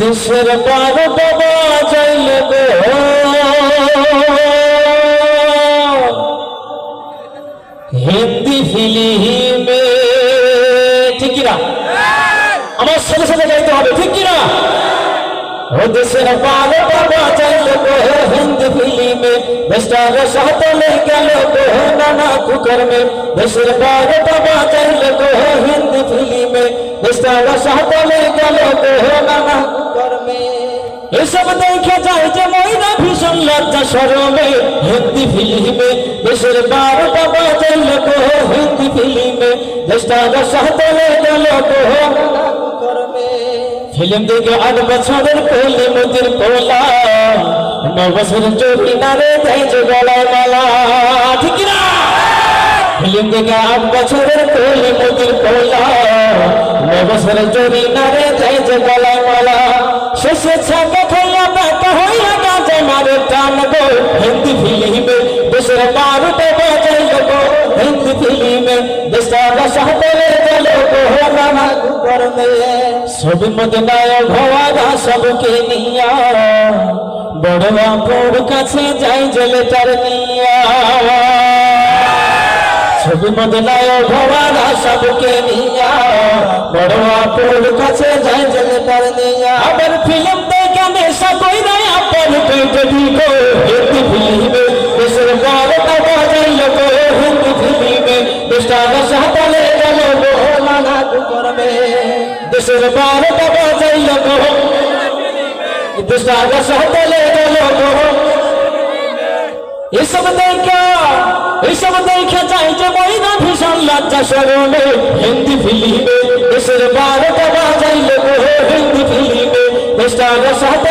দেশের বারোটা বাজাইল হিন্দি ফিল্মে, ঠিক কিনা? আমার সাথে সাথে গাইতে হবে, ঠিক কিনা? ও দেশের বারোটা বাজাইল হিন্দি ফিল্মে। দেশটার সাতলে গেল নানা কুকর্মে। দেশের বারোটা বাজাইল হিন্দি ফিল্মে। দেশটার সাতলে গেল নানা এসব দেখে যায় যে ময়না ভীষণ লজ্জা সরমে, হিন্দি ফিল্মে, দেশের বারোটা বাজাইল গো হিন্দি ফিল্মে, দেশটার সাতলে গেল ফিল্ম দেখে আট বছরের পোলা ন বছরের নারে দেয় গলায় মালা। ঠিক না ফিল্ম দেখে আট বছরের পোলা ন বছরের নারে দেয় গলায় মালা। শেষে ছাকা খাইয়া বাঁকা হইয়া গাছে মারে টান গো। হিন্দি ফিল্মে দেশের বারোটা বাজাইল গো। হিন্দি ফিল্মে দেশটা সাহতলে গেল গো। নানা কুকর্মে ছবির মধ্যে নায়ক হওয়া সবকে নিয়া। বড় আপুর কাছে যাই জেলে তার নিয়া। ছবির মধ্যে নায়ক হওয়া সবকে নিয়া। বড় আপুর কাছে দেশের বারো টাকা যাইল গো দেশটা সাতালে গেল গো এসব দেখা, এসব দেখে যাই যে ময়না ভীষণ লজ্জা সরমে হিন্দি ফিল্মে দেশের বারো টাকা যাইল গো হিন্দি ফিল্মে গেল গো